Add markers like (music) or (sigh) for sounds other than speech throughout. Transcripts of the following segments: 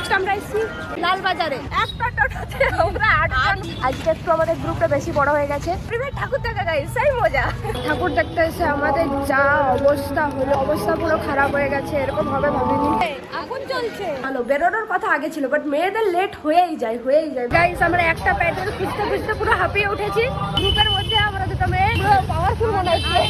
Next আমরা এসেছি লালবাজারে। একটা টোটোতে আমরা আটজন। আজকে একটু আমাদের গ্রুপটা বেশি বড় হয়ে গেছে। প্রিভেট ঠাকুর দেখা গাই সেই মজা। ঠাকুর দেখতে এসে আমাদের যা অবস্থা হলো অবস্থা পুরো খারাপ হয়ে গেছে এরকম হবে ভাবিনি। আগুন চলছে ভালো বেরোনোর কথা আগে ছিল বাট মেয়েদের লেট হয়েই যায় হয়েই যায়। গাইস আমরা একটা প্যাডেল খুঁজতে খুঁজতে পুরো হাঁপিয়ে উঠেছি। গ্রুপের মধ্যে আমরা দুটো মেয়ে পুরো পাওয়ারফুল মনে হচ্ছে।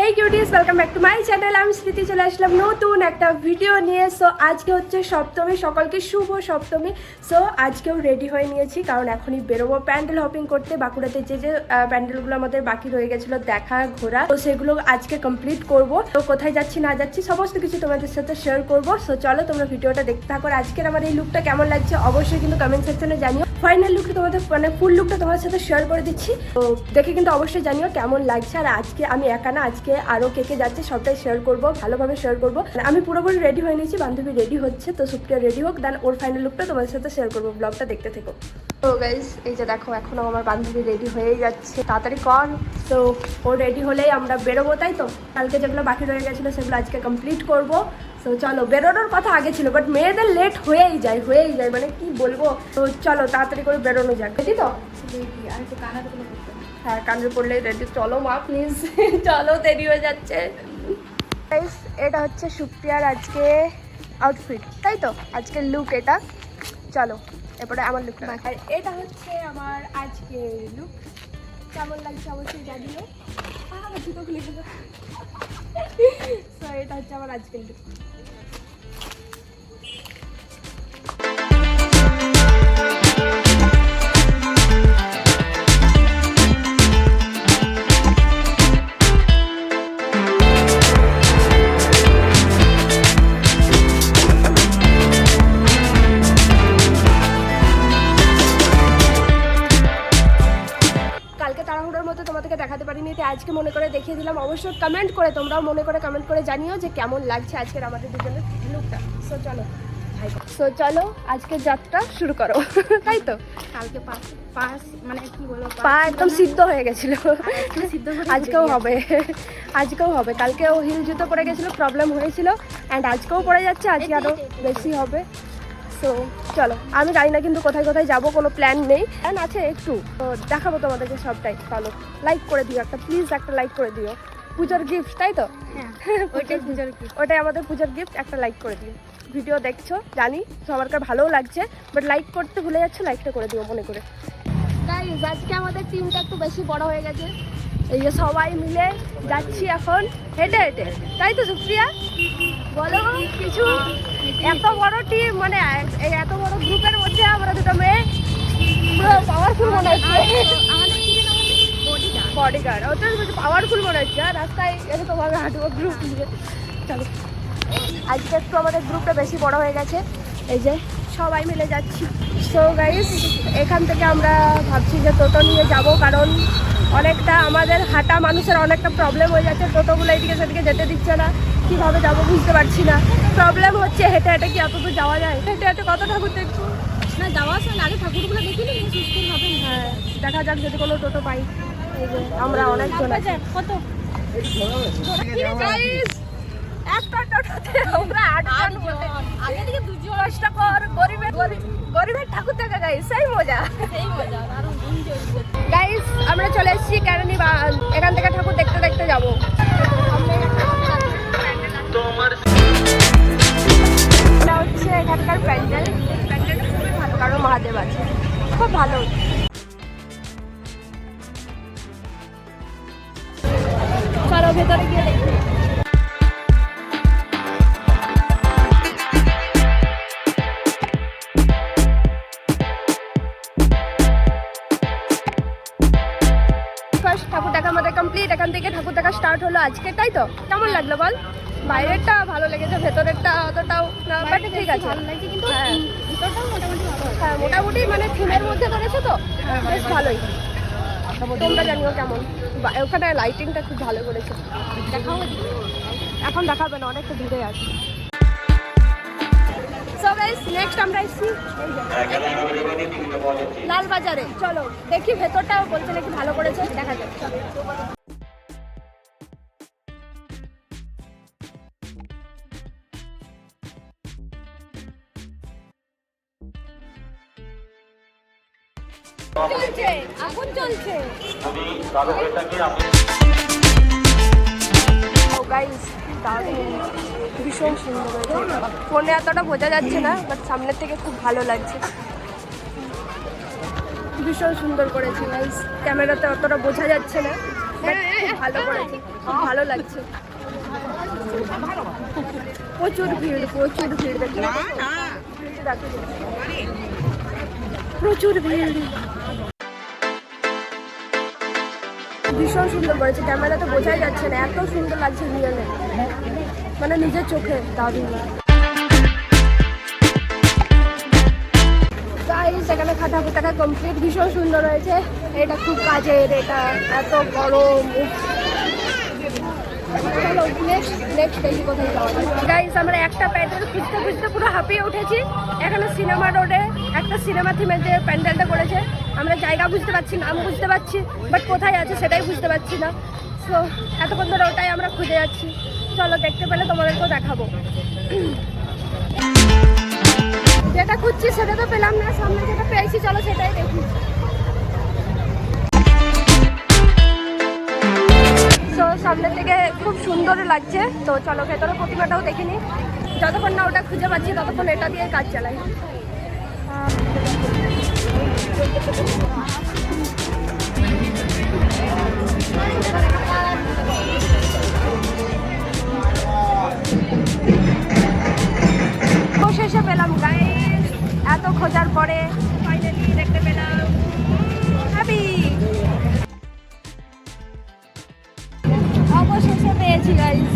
Hey cuties welcome back to my channel আমি স্মৃতি চলে আসলাম নতুন একটা ভিডিও নিয়ে। সো আজকে হচ্ছে সপ্তমী, সকলকে শুভ সপ্তমী। সো আজকেও রেডি হয়ে নিয়েছি, কারণ এখনই বেরোবো প্যান্ডেল হপিং করতে। বাঁকুড়াতে যে যে প্যান্ডেলগুলো আমাদের বাকি রয়ে গেছিল, দেখা, ঘোরা, তো সেগুলো আজকে কমপ্লিট করব। তো কোথায় যাচ্ছি, না যাচ্ছি, সমস্ত কিছু তোমাদের সাথে শেয়ার করব। সো চলো তোমরা ভিডিওটা দেখতে থাকো। আজকের আমার এই লুকটা কেমন লাগছে, অবশ্যই কিন্তু কমেন্ট সেকশনে জানিও। ফাইনাল লুকটা তোমাদের মানে ফুল লুকটা তোমাদের সাথে শেয়ার করে দিচ্ছি। তো দেখে কিন্তু অবশ্যই জানিও কেমন লাগছে। আর আজকে আমি একা না, আজকে আরও কে কে যাচ্ছে সবটাই শেয়ার করব, ভালোভাবে শেয়ার করব। আমি পুরোপুরি রেডি হয়ে নিয়েছি, বান্ধবী রেডি হচ্ছে, তো সুপ্রিয়া রেডি হোক দেন ওর ফাইনাল লুকটা তোমাদের সাথে শেয়ার করব ব্লগটা দেখতে থেকো। তো গাইজ এই যে দেখো এখনও আমার বান্ধবী রেডি হয়েই যাচ্ছে, তাড়াতাড়ি কর। তো ও রেডি হলেই আমরা বেরোবো, তাই তো? কালকে যেগুলো বাকি রয়ে গেছিল, সেগুলো আজকে কমপ্লিট করব। তো চলো বেরোনোর কথা আগে ছিল বাট মেয়েদের লেট হয়েই যায় হয়েই যায় মানে কি বলব? তো চলো তাড়াতাড়ি করে বেরোনো যাক। বুঝি তো? হ্যাঁ কানের পড়লেই রেডি চলো মা প্লিজ (laughs) চলো দেরি হয়ে যাচ্ছে। এটা হচ্ছে সুপ্রিয়ার আজকে আউটফিট তাই তো? আজকের লুক এটা। চলো এরপরে আমার লুকটা আর এটা হচ্ছে আমার আজকে লুক কেমন লাগছে অবশ্যই জানিও। জুতো খুলে গেল। (laughs) তো এটা হচ্ছে আমার আজকের লুক দেখাতে আজকে মনে করে দেখিয়ে দিলাম। অবশ্যই কমেন্ট করে তোমরাও মনে করে কমেন্ট করে জানিও যে কেমন লাগছে আজকের আমাদের দুজনের লুকটা সো চলো। সো চলো আজকের যাত্রা শুরু করো। (laughs) তাই তো? কালকে পাস পাস মানে কি বলব পা একদম সিদ্ধ হয়ে গেছিল। সিদ্ধ আজকেও হবে। আজকেও হবে। কালকেও হিল জুতো পরে গেছিল প্রবলেম হয়েছিল। অ্যান্ড আজকেও পড়ে যাচ্ছে আজকে আরও বেশি হবে। সো চলো আমি জানি না কিন্তু কোথায় কোথায় যাব কোনো প্ল্যান নেই। প্ল্যান আছে একটু। দেখাবো তোমাদেরকে সবটাই। চলো লাইক করে দিও একটা প্লিজ একটা লাইক করে দিও। পুজোর গিফট তাই তো? হ্যাঁ (laughs) ওটাই আমাদের পুজোর গিফট একটা লাইক করে দিও। ভিডিও দেখছ জানি সবারকার ভালোও লাগছে বাট লাইক করতে ভুলে যাচ্ছে লাইকটা করে দিও মনে করে। গাইজ আজকে আমাদের টিমটা একটু বেশি বড় হয়ে গেছে। এই যে সবাই মিলে যাচ্ছি এখন হেঁটে হেঁটে। তাই তো সুপ্রিয়া? বলো কিছু? এত বড় টিম মানে এই এত বড় গ্রুপের মধ্যে আমরা দুটো মেয়ে পুরো পাওয়ারফুল মনে হচ্ছে। বডিগার্ড ওটা পাওয়ারফুল মনে হচ্ছে। আর রাস্তায় এসে হাঁটবো গ্রুপ নিয়ে। চলো। আজকে একটু আমাদের গ্রুপটা বেশি বড় হয়ে গেছে। এই যে সবাই মিলে যাচ্ছি। সো গাইস এখান থেকে আমরা ভাবছি যে টোটো নিয়ে যাব কারণ অনেকটা আমাদের হাঁটা মানুষের অনেকটা প্রবলেম হয়ে যাচ্ছে। টোটোগুলো এইদিকে সেদিকে যেতে দিচ্ছে না। কীভাবে যাব বুঝতে পারছি না। প্রবলেম হচ্ছে হেঁটে হেঁটে কি অতদূর যাওয়া যায়? হেঁটে হেঁটে কত ঠাকুর দেখব না যাওয়া আসা আগে ঠাকুরগুলো দেখিনি হ্যাঁ দেখা যাক যদি কোনো টোটো পাই। আমরা অনেক কত? একটা টোটোতে আমরা আটজন বসে। আগে থেকে দুজন। কষ্টকর গরিবের গরিবের ঠাকুর দেখা সেই মজা। সেই মজা গাইস আমরা চলে এসেছি কেরানি এখান থেকে ঠাকুর দেখতে দেখতে যাব। এখানকার প্যান্ডেল। মহাদেব আছে। খুব ভালো ঠাকুর দেখা। আমাদের কমপ্লিট এখান থেকে ঠাকুর দেখা স্টার্ট হলো আজকে, তাই তো? কেমন লাগল বল? বাইরেরটা ভালো লেগেছে ভেতরেরটা অতটাও না বাট ঠিক আছে। ভালো লাগছে কিন্তু হ্যাঁ। ভিতরটাও মোটামুটি ভালো হ্যাঁ মোটামুটি মানে থিমের মধ্যে করেছে তো বেশ ভালোই। তোমরা জানিও কেমন। ওখানে লাইটিংটা খুব ভালো করেছে। দেখাও এখন দেখাবে না অনেকটা দূরে আছে। নেক্সট আমরা এসেছি। লালবাজারে। চলো দেখি ভেতরটাও বলতে নাকি ভালো করেছে দেখা যাক। চলছে এখন চলছে। ও গাইস দারুণ ভীষণ সুন্দর হয়েছে। ফোনে এতটা বোঝা যাচ্ছে না বাট সামনের থেকে খুব ভালো লাগছে। ভীষণ সুন্দর করেছে গাইস ক্যামেরাতে অতটা বোঝা যাচ্ছে না ভালো করেছে। খুব ভালো লাগছে। প্রচুর ভিড় প্রচুর ভিড়। দেখতে প্রচুর ভিড়। ভীষণ সুন্দর করেছে। ক্যামেরা তো বোঝাই যাচ্ছে না, এত সুন্দর লাগছে রিয়েলে মানে নিজের চোখে দারুণ। সেখানে খাতা কমপ্লিট ভীষণ সুন্দর হয়েছে। এটা খুব কাজের, এটা এত গরম গাইস আমরা একটা প্যান্ডেল খুঁজতে খুঁজতে পুরো হাঁপিয়ে উঠেছি। এখানে সিনেমা রোডে, একটা সিনেমা থিমের যে প্যান্ডেলটা করেছে আমরা জায়গা বুঝতে পারছি, নাম বুঝতে পারছি বাট কোথায় আছে সেটাই বুঝতে পারছি না। সো এতক্ষণ ধরে ওটাই আমরা খুঁজে যাচ্ছি। চলো দেখতে পেলে তোমাদেরকেও দেখাবো। যেটা খুঁজছি সেটা তো পেলাম না, সামনে যেটা পেয়েছি, চলো সেটাই দেখি। তো সামনে থেকে খুব সুন্দর লাগছে। তো চলো, ভেতরে প্রতিমাটাও দেখিনি যতক্ষণ না ওটা খুঁজে পাচ্ছি, ততক্ষণ এটা দিয়ে কাজ চালাই। অবশেষে পেলাম গাইস এত খোঁজার পরে অবশেষে পেয়েছি গাইস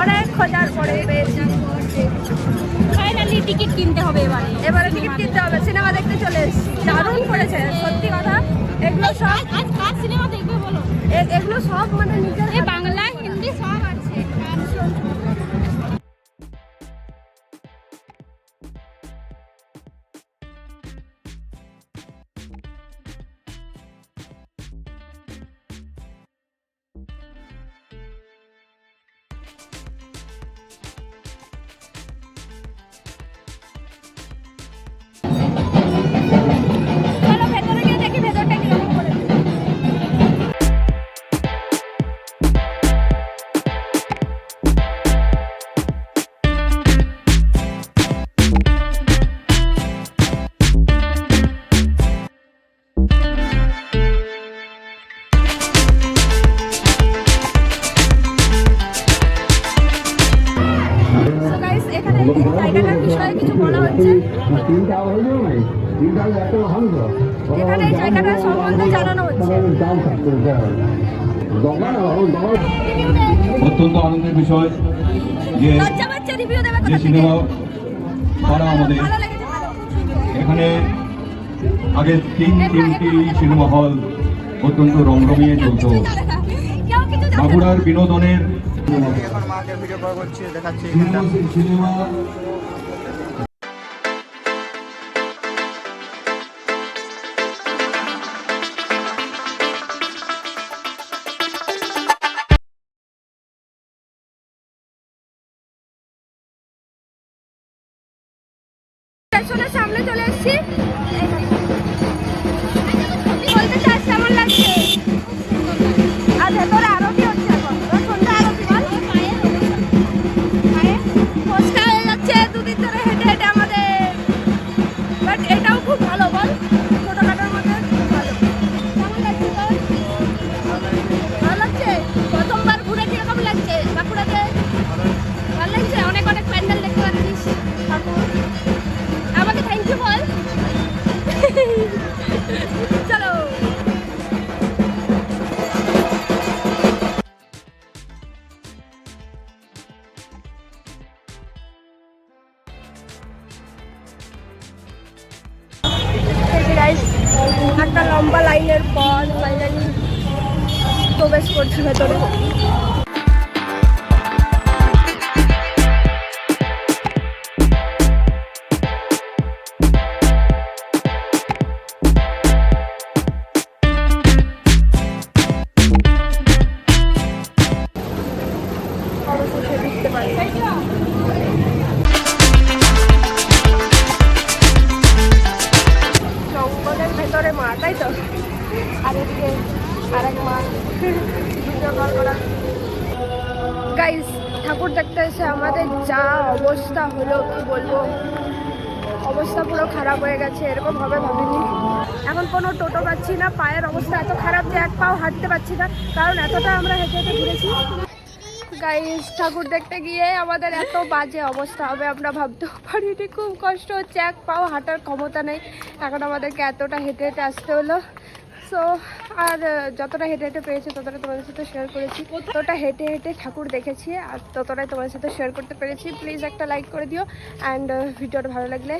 অনেক খোঁজার পরে পেয়েছি। ফাইনালি টিকিট কিনতে হবে এবারে। এবারে টিকিট কিনতে হবে সিনেমা দেখতে চলে দারুণ করেছে সত্যি কথা। এগুলো সব সিনেমা দেখবে বলো? এগুলো সব মানে নিজের বিষয়ে কিছু বলা হচ্ছে এখানে জায়গাটা সম্বন্ধে জানানো হচ্ছে। অত্যন্ত আনন্দের বিষয় যে যে সিনেমা করা আমাদের। এখানে আগে তিন তিনটি সিনেমা হল অত্যন্ত রমরমিয়ে চলত। বাঁকুড়ার বিনোদনের সিনেমা একটা লম্বা লাইনের পর ফাইনালি প্রবেশ করছি ভেতরে। অবশেষে ঢুকতে ঠাকুর এসে আমাদের যা অবস্থা হলো, কি বলব? অবস্থা পুরো খারাপ হয়ে গেছে, এরকম হবে ভাবিনি। এখন কোনো টোটো পাচ্ছি না, পায়ের অবস্থা এত খারাপ যে এক পাও হাঁটতে পারছি না, কারণ এতটা আমরা হেঁটে হেঁটে ঘুরেছি। গাইস ঠাকুর দেখতে গিয়ে আমাদের এত বাজে অবস্থা হবে, আমরা ভাবতেও পারিনি, খুব কষ্ট হচ্ছে, এক পাও হাঁটার ক্ষমতা নেই। এখন আমাদেরকে এতটা হেঁটে হেঁটে আসতে হলো। সো আর যতটা হেঁটে হেঁটে পেরেছি, ততটা তোমাদের সাথে শেয়ার করেছি। ততটা হেঁটে হেঁটে ঠাকুর দেখেছি, আর ততটাই তোমাদের সাথে শেয়ার করতে পেরেছি। প্লিজ একটা লাইক করে দিও অ্যান্ড ভিডিওটা ভালো লাগলে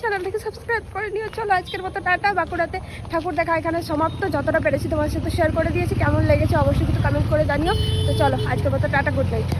চ্যানেলটাকে সাবস্ক্রাইব করে নিও। চলো আজকের মতো টাটা, বাঁকুড়াতে ঠাকুর দেখা এখানে সমাপ্ত। যতটা পেরেছি তোমার সাথে শেয়ার করে দিয়েছি, কেমন লেগেছে অবশ্যই কিছু কমেন্ট করে জানিও। তো চলো, আজকের মতো টাটা গুড নাইট